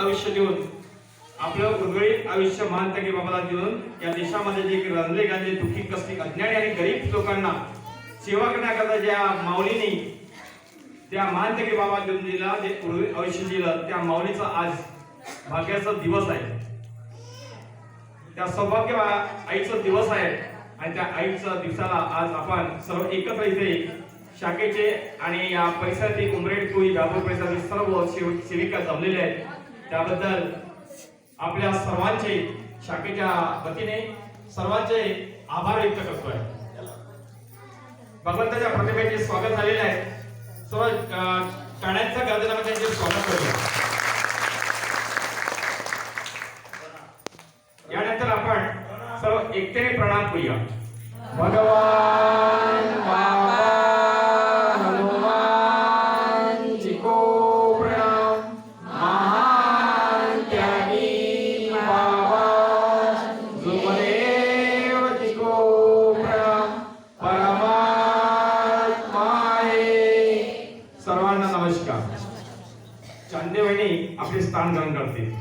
आयुष्य देऊन आपलं उर्वरित आयुष्य महानतगी बाबाला देऊन या देशामध्ये जे काही रंजले गांजे दुःखी कसली अज्ञानी आणि गरीब लोकांना सेवा करण्याकरता ज्या माऊलीने त्या महानतगी बाबा देऊन दिला जे उर्वरित आयुष्य दिलं त्या माऊलीचा आज भाग्याचा दिवस आहे. त्या सौभाग्य आईचा दिवस आहे आणि त्या आईच्या दिवसाला आज आपण सर्व एकत्र इथे शाखेचे आणि या परिसरातील उमरेड कोई गाभूर परिसरातील सर्व सेविका जमलेले आहेत. त्याबद्दल आपल्या सर्वांचे शाखेच्या वतीने सर्वांचे आभार व्यक्त करतोय. भगवंताच्या प्रतिमेचे स्वागत झालेले आहे. सर्व अं, गर्दनामध्ये त्यांचे स्वागत करूया यानंतर आपण सर्व एकतेने प्रणाम करूया. भगवान! सर्वांना नमस्कार. चांदे वहिनी आपले स्थान ग्रहण करतील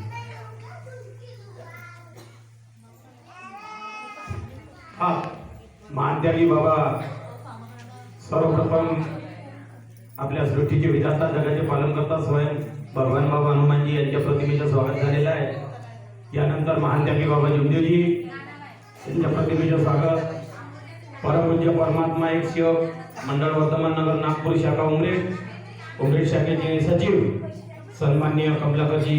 हा मानत्यागी बाबा सर्वप्रथम आपल्या सृष्टीचे विधाता जगाचे पालन करता स्वयं भगवान बाबा हनुमानजी यांच्या प्रतिमेचं स्वागत झालेलं आहे. यानंतर महानत्यागी बाबा जुमदेवजी यांच्या प्रतिमेचं स्वागत. परमपूज्य परमात्मा एक शिव मंडळ वर्तमान नगर नागपूर शाखा उमरेड काँग्रेस शाखेचे सचिव सन्मान्य कमलाकरजी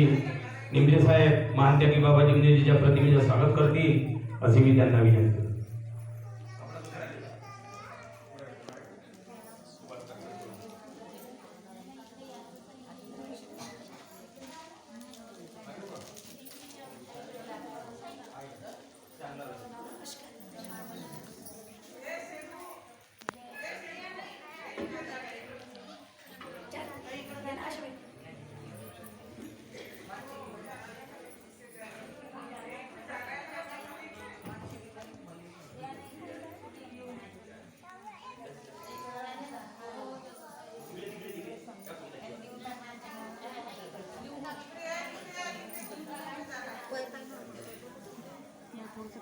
निमले साहेब महानत्यागी बाबाजी जुमदेवजीच्या प्रतिमेचं स्वागत करतील असे मी त्यांना विनंती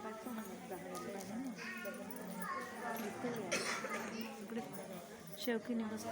करतो. शेवकी निवास